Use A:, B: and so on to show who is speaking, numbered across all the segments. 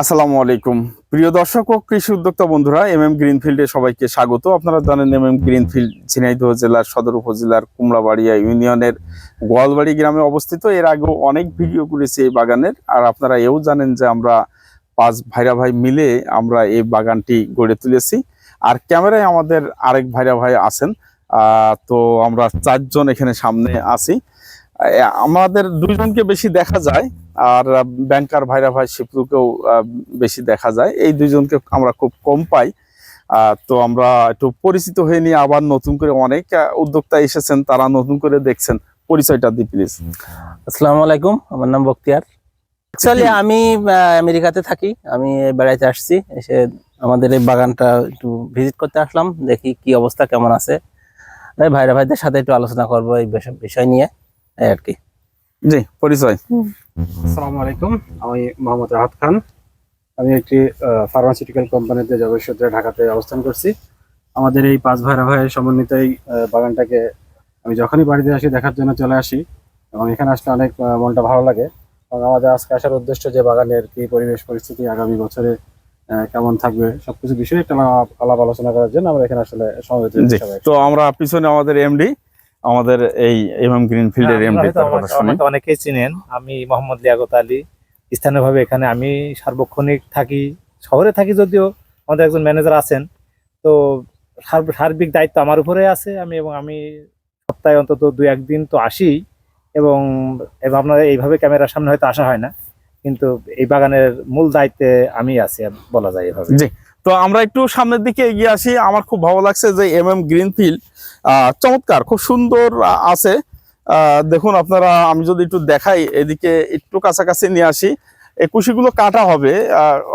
A: আসসালামু আলাইকুম। প্রিয় দর্শক ও কৃষি উদ্যোক্তা বন্ধুরা এম এম গ্রিনফিল্ডে সবাইকে স্বাগত। আপনারা জানেন এম এম গ্রিনফিল্ড ঝিনাইদহ জেলার সদর উপজেলার কুমড়াবাড়িয়া ইউনিয়নের গোয়ালবাড়ি গ্রামে অবস্থিত। এর আগেও অনেক ভিডিও করেছি এই বাগানের, আর আপনারা এও জানেন যে আমরা পাঁচ ভাইরা ভাই মিলে আমরা এই বাগানটি গড়ে তুলেছি। আর ক্যামেরায় আমাদের আরেক ভাইরা ভাই আছেন তো আমরা চারজন এখানে সামনে আছি। আমাদের দুইজনকে বেশি দেখা যায় আর ব্যাংকার ভাইরা ভাই আহ, বেশি দেখা যায়। এই দুইজনকে আমরা খুব কম পাই। তো আমরা একটু পরিচিত হয়ে নিয়ে আবার নতুন করে অনেক উদ্যোক্তা এসেছেন তারা নতুন করে দেখছেন। পরিচয়টা দি প্লিজ
B: আসসালামু আলাইকুম আমার নাম বক্তিয়ার। অ্যাকচুয়ালি আমি আমেরিকাতে থাকি। আমি বেড়াইতে আসছি এসে আমাদের এই বাগানটা একটু ভিজিট করতে আসলাম দেখি কি অবস্থা কেমন আছে। ভাইরা ভাইদের সাথে একটু আলোচনা করব এই বিষয় নিয়ে। এই আর কি।
A: জি পরিচয়।
C: আসসালামু আলাইকুম আমি মোহাম্মদ রাহাত খান। আমি একটি ফার্মাসিউটিক্যাল কোম্পানিতে জবের সূত্রে ঢাকাতে অবস্থান করছি। আমাদের এই পাঁচ ভাইরা ভাইয়ের সমন্বিত এই বাগানটাকে আমি যখনই বাড়িতে আসি দেখার জন্য চলে আসি এবং এখানে আসলে অনেক মনটা ভালো লাগে। এবং আমাদের আজকে আসার উদ্দেশ্য যে বাগানের কি পরিবেশ পরিস্থিতি আগামী বছরে আহ, কেমন থাকবে সবকিছু বিষয়ে একটা আলাপ আলোচনা করার জন্য আমরা এখানে আসলে সমবেত।
A: তো আমরা পিছনে আমাদের এমডি আমাদের এই এম এম গ্রিনফিল্ডের এমডি কথা শুনি।
D: অনেকেই চিনেন। আমি মোহাম্মদ লিয়াকত আলী। স্থানীয়ভাবে এখানে আমি সার্বক্ষণিক থাকি শহরে থাকি যদিও আমাদের একজন ম্যানেজার আছেন। তো সার্ব- সার্বিক দায়িত্ব আমার উপরে আছে আমি এবং আমি সপ্তাহে অন্তত দুই একদিন তো আসি এবং এবং আপনারা এইভাবে ক্যামেরার সামনে হয়তো আসা হয় না। কিন্তু এই বাগানের মূল দায়িত্বে আমি আছি বলা যায় এভাবে।
A: জি তো আমরা একটু সামনের দিকে এগিয়ে আসি। আমার খুব ভালো লাগছে যে এম এম গ্রিনফিল্ড চমৎকার খুব সুন্দর আছে। দেখুন আপনারা আমি যদি একটু দেখাই এদিকে একটু কাছাকাছি নিয়ে আসি। এই কুশিগুলো কাটা হবে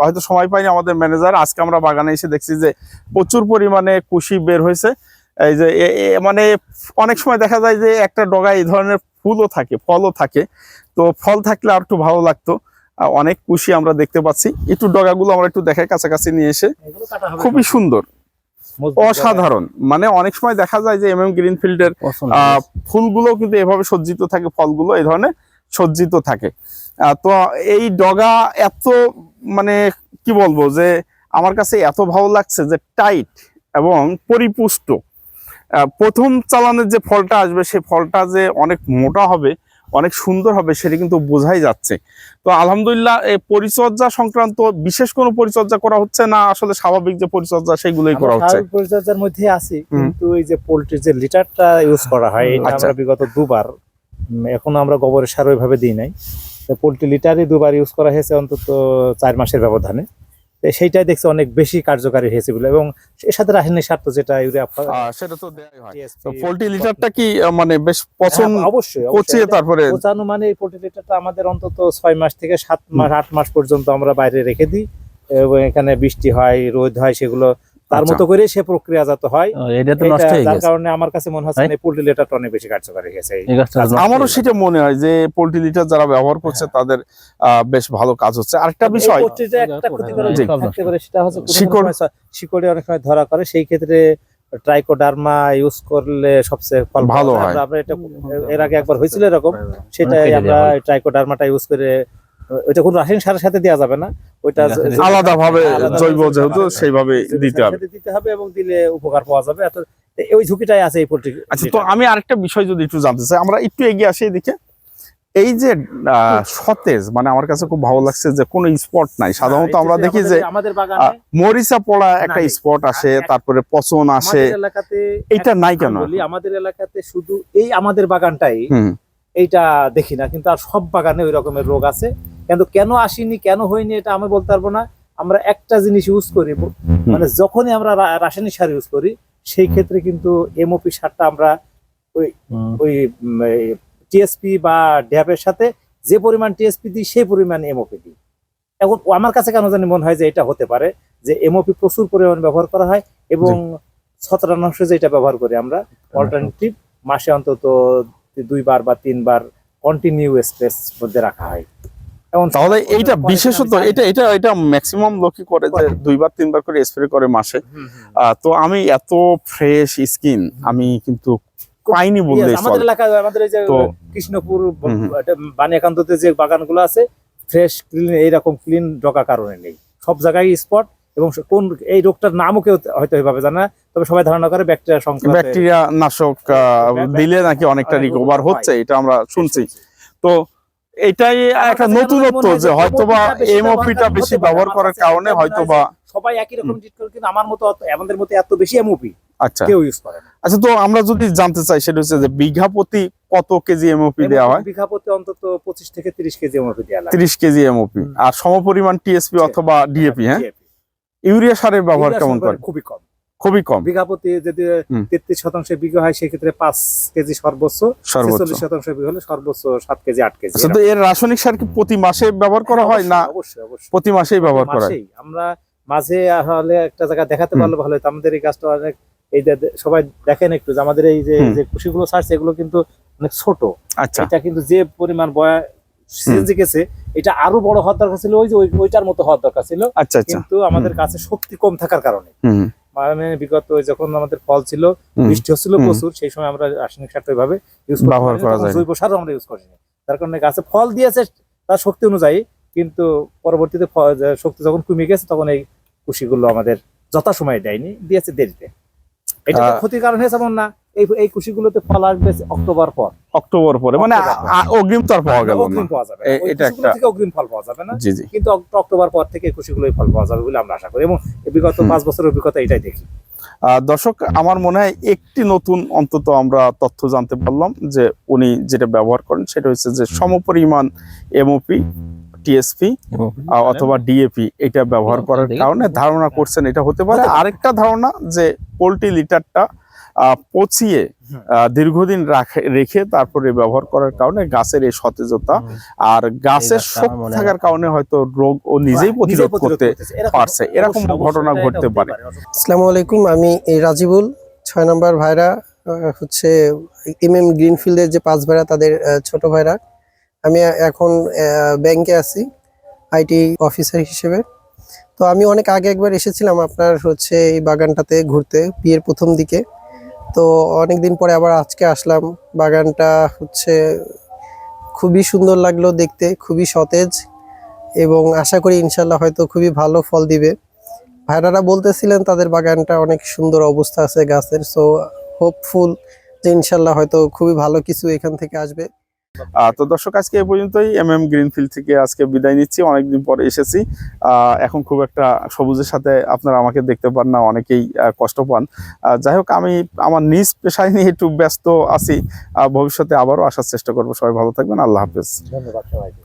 A: হয়তো সময় পাইনি আমাদের ম্যানেজার। আজকে আমরা বাগানে এসে দেখছি যে প্রচুর পরিমাণে কুশি বের হয়েছে। এই যে মানে অনেক সময় দেখা যায় যে একটা ডগায় এই ধরনের ফুলও থাকে ফলও থাকে। তো ফল থাকলে আর একটু ভালো লাগতো। অনেক কুশি আমরা দেখতে পাচ্ছি। একটু ডগাগুলো আমরা একটু দেখাই কাছাকাছি নিয়ে এসে। খুবই সুন্দর। অসাধারণ। মানে অনেক সময় দেখা যায় যে এম এম গ্রিনফিল্ডের ফুলগুলো কিন্তু এভাবে সজ্জিত থাকে ফলগুলো এই ধরনের সজ্জিত থাকে। তো এই ডগা এত মানে কি বলব যে আমার কাছে এত ভালো লাগছে যে টাইট এবং পরিপুষ্ট। প্রথম চালানের যে ফলটা আসবে সেই ফলটা যে অনেক মোটা হবে অনেক সুন্দর হবে সেটা কিন্তু বোঝাই যাচ্ছে। তো আলহামদুলিল্লাহ এই পরিচর্যা সংক্রান্ত বিশেষ কোনো পরিচর্যা করা হচ্ছে না? আসলে স্বাভাবিক যে পরিচর্যা সেগুলোই করা হচ্ছে।
D: পরিচর্যার মধ্যে আছি। কিন্তু এই যে পোল্ট্রির যে লিটারটা ইউজ করা হয় এটা
A: আচ্ছা।
D: আমরা বিগত দুবার এখনও আমরা গোবরের সার ওইভাবে দিই নাই। পোল্ট্রি লিটারই দুবার ইউজ করা হয়েছে অন্তত চার মাসের ব্যবধানে। সেইটাই দেখছি অনেক বেশি কার্যকারী হয়েছে বলে এবং এর সাথে রাসায়নিক সার তো যেটা ইউরিয়া
A: সেটা তো দেয়াই হয়। পোল্ট্রি লিটারটা কি মানে বেশ পছন্দ
D: হ্যাঁ, অবশ্যই
A: পচিয়ে তারপরে
D: পচানো মানে এই পোল্ট্রি লিটারটা আমাদের অন্তত ছয় মাস থেকে সাত মাস আট মাস পর্যন্ত আমরা বাইরে রেখে দিই। এবং এখানে বৃষ্টি হয় রোদ হয় সেগুলো তার
A: আচ্ছা।
D: মতো করে সে প্রক্রিয়াজাত হয়।
B: এটা তো নষ্ট হয়ে
D: যার
B: গেছে।
D: কারণে আমার কাছে মনে হচ্ছে এই? পোল্ট্রি লিটারটা অনেক বেশি কার্যকারী হয়েছে
B: হয়ে
A: আমারও সেটা মনে হয় যে পোল্ট্রি লিটার যারা ব্যবহার করছে তাদের আহ, বেশ ভালো কাজ হচ্ছে। আরেকটা বিষয়
D: একটা ক্ষতিকর
B: জি।
D: থাকতে পারে সেটা হচ্ছে
A: শিকড়।
D: শিকড়ে অনেক সময় ধরা করে সেই ক্ষেত্রে ট্রাইকোডার্মা ইউজ করলে সবচেয়ে ফল
A: ভালো হয়।
D: আমরা- এটা এর আগে একবার হয়েছিল এরকম। সেটাই আমরা ট্রাইকোডার্মাটা ইউজ করে ওইটা কোনো রাসায়নিক সারের সাথে দেওয়া যাবে না। ওইটা
B: আলাদা
A: ভাবে জৈব যেহেতু
D: দিতে হবে।
A: সেইভাবে দিতে হবে।
D: দিতে হবে এবং দিলে উপকার পাওয়া যাবে। এত ওই ঝুঁকিটাই আছে এই পোল্ট্রি
A: আচ্ছা তো আমি আরেকটা বিষয় যদি একটু জানতে চাই আমরা একটু এগিয়ে আসি এদিকে। এই যে আহ, সতেজ মানে আমার কাছে খুব ভালো লাগছে যে কোনো স্পট নাই। সাধারণত আমরা দেখি যে মরিচা পড়া একটা স্পট আসে তারপরে পচন আসে। এইটা নাই কেন?
D: আমাদের এলাকাতে শুধু এই আমাদের বাগানটাই এইটা দেখি না কিন্তু আর সব বাগানে ওই রকমের রোগ আছে। কিন্তু কেন আসেনি কেন হয়নি এটা আমি বলতে পারব না। আমরা একটা জিনিস ইউজ করি মানে যখনই আমরা রাসায়নিক সার ইউজ করি সেই ক্ষেত্রে কিন্তু এমওপি সারটা আমরা
B: হুম।
D: ওই টিএসপি বা ড্যাপের সাথে যে পরিমাণ টিএসপি দিই সেই পরিমাণ এমওপি দিই। এখন আমার কাছে কেন জানি মনে হয় যে এটা হতে পারে যে এমওপি প্রচুর পরিমাণ ব্যবহার করা হয় এবং শতরাংশ যেটা ব্যবহার করি আমরা অল্টারনেটিভ মাসে অন্তত দুইবার বা তিনবার কন্টিনিউ স্পেস মধ্যে রাখা হয়। এখন
A: তাহলে এইটা বিশেষত এটা এটা এটা ম্যাক্সিমাম লোকই করে যে দুইবার তিনবার করে স্প্রে করে মাসে। তো আমি এত ফ্রেশ স্কিন আমি কিন্তু পাইনি
D: Yes, আমাদের এলাকায় আমাদের এই যে কৃষ্ণপুর। বানিয়াকান্ততে যে বাগানগুলো আছে ফ্রেশ ক্লিন এইরকম ক্লিন ডকা কারণে নেই। সব জায়গায় স্পট এবং কোন এই রোগটার নামও কেউ হয়তো এইভাবে জানে না তবে সবাই ধারণা করে ব্যাকটেরিয়া সংক্রান্ত
A: ব্যাকটেরিয়া নাশক দিলে নাকি অনেকটা
D: অনেক
A: রিকভার হচ্ছে এটা আমরা শুনছি। তো এটাই একটা নতুনত্ব
D: হয়
A: যে হয়তোবা
D: MOP টা বেশি
A: এমওপিটা
D: ব্যবহার
A: বেশি ব্যবহার করার কারণে
D: হয়
A: হয়তোবা
D: সবাই একই রকম ট্রিট করে কিন্তু আমার মতো আমাদের মতো এত বেশি এমওপি
A: আচ্ছা।
D: কেউ ইউজ করে না।
A: আচ্ছা তো আমরা যদি জানতে চাই সেটা হচ্ছে যে বিঘা প্রতি কত কেজি এমওপি দেওয়া হয়?
D: বিঘা প্রতি অন্তত পঁচিশ থেকে তিরিশ কেজি এমওপি দেওয়া লাগে।
A: তিরিশ কেজি এমওপি আর সমপরিমাণ টিএসপি অথবা ডিএপি হ্যাঁ ইউরিয়া সারের ব্যবহার কেমন করেন?
D: খুবই কম।
A: খুবই কম।
D: বিঘা প্রতি যদি তেত্রিশ শতাংশ বিঘা হয় সেক্ষেত্রে পাঁচ কেজি সর্বোচ্চ ছেচল্লিশ শতাংশ বিঘা হলে সর্বোচ্চ সাত কেজি আট কেজি
A: আচ্ছা তো এর রাসায়নিক সার কি প্রতি মাসে ব্যবহার করা হয়? না
D: হ্যাঁ, অবশ্যই অবশ্যই।
A: প্রতি মাসেই ব্যবহার করা হয়?
D: আমরা মাঝে হলে একটা জায়গা দেখাতে। পারলে ভালো হতো। আমাদের এই গাছটা অনেক এই যে সবাই দেখেন একটু যে আমাদের এই যে। যে কুশিগুলো ছাড়ছে এগুলো কিন্তু অনেক ছোট।
A: আচ্ছা।
D: এটা কিন্তু যে পরিমাণ বয়া সিজে গেছে এটা আরও বড় হওয়ার দরকার ছিল। ওই যে ওই- ওইটার মতো হওয়ার দরকার ছিল।
A: আচ্ছা আচ্ছা।
D: কিন্তু আমাদের কাছে শক্তি কম থাকার কারণে। মানে বিগত যখন আমাদের ফল ছিল বৃষ্টি হচ্ছিল প্রচুর সেই সময় আমরা রাসায়নিক সারটা ওইভাবে ইউজ
A: ব্যবহার করা যায়নি।
D: জৈব সারও আমরা ইউজ করিনি। তার কারণে গাছে ফল দিয়েছে তার শক্তি অনুযায়ী কিন্তু পরবর্তীতে শক্তি যখন কমে গেছে তখন এই কুশিগুলো আমাদের যথাসময়ে দেয়নি দিয়েছে দেরিতে। এটা ক্ষতির কারণ হয়েছে এমন না। এই এই কুশিগুলোতে ফল আসবে অক্টোবর পর।
A: অক্টোবর পরে মানে অগ্রিম তো আর পাওয়া গেল
D: অগ্রিম পাওয়া যাবে
A: এটা একটা-
D: থেকে অগ্রিম ফল পাওয়া যাবে না।
A: জি জি।
D: কিন্তু অক্টোবর পর থেকে কুশিগুলোই ফল পাওয়া যাবে বলে আমরা আশা করি। এবং বিগত। পাঁচ বছরের অভিজ্ঞতা এটাই দেখি।
A: দর্শক আমার মনে হয় একটি নতুন অন্তত আমরা তথ্য জানতে পারলাম যে উনি যেটা ব্যবহার করেন সেটা হচ্ছে যে সমপরিমাণ এমওপি টিএসপি অথবা ডিএপি এটা ব্যবহার করার কারণে ধারণা করছেন এটা হতে পারে। আরেকটা ধারণা যে পোলট্রি লিটারটা পচিয়ে দীর্ঘদিন রাখে রেখে তারপরে ব্যবহার করার কারণে গাছের এই সতেজতা আর গাছের শক্তি থাকার কারণে হয়তো রোগ ও নিজেই প্রতিরোধ করতে পারছে। এরকম ঘটনা ঘটতে পারে।
E: আসসালামু আলাইকুম আমি এই রাজিবুল ছয় নম্বর ভাইরা হচ্ছে এম এম গ্রিনফিল্ডের যে পাঁচ ভাইরা তাদের ছোট ভাইরা। আমি এখন ব্যাংকে আছি আইটি অফিসার হিসেবে। তো আমি অনেক আগে একবার এসেছিলাম আপনার হচ্ছে এই বাগানটাতে ঘুরতে বিয়ের প্রথম দিকে। তো অনেকদিন পরে আবার আজকে আসলাম। বাগানটা হচ্ছে খুবই সুন্দর লাগল দেখতে, খুবই সতেজ এবং আশা করি ইনশাল্লাহ হয়তো খুবই ভালো ফল দিবে। ভাইরারা বলতেছিলেন তাদের বাগানটা অনেক সুন্দর অবস্থা আছে গাছের সো হোপফুল যে ইনশাল্লাহ হয়তো খুবই ভালো কিছু এখান থেকে আসবে।
A: তো দর্শক, আজকে এ পর্যন্তই। এম এম গ্রিনফিল্ড থেকে আজকে বিদায় নিচ্ছি। অনেকদিন পরে এসেছি। এখন খুব একটা সবুজের সাথে আপনারা আমাকে দেখতে পান না, অনেকেই কষ্ট পান। যাই হোক, আমি আমার নিজ পেশায় নিয়ে একটু ব্যস্ত আছি। ভবিষ্যতে আবারও আসার চেষ্টা করব। সবাই ভালো থাকবেন। আল্লাহ হাফেজ।
D: ধন্যবাদ সবাইকে।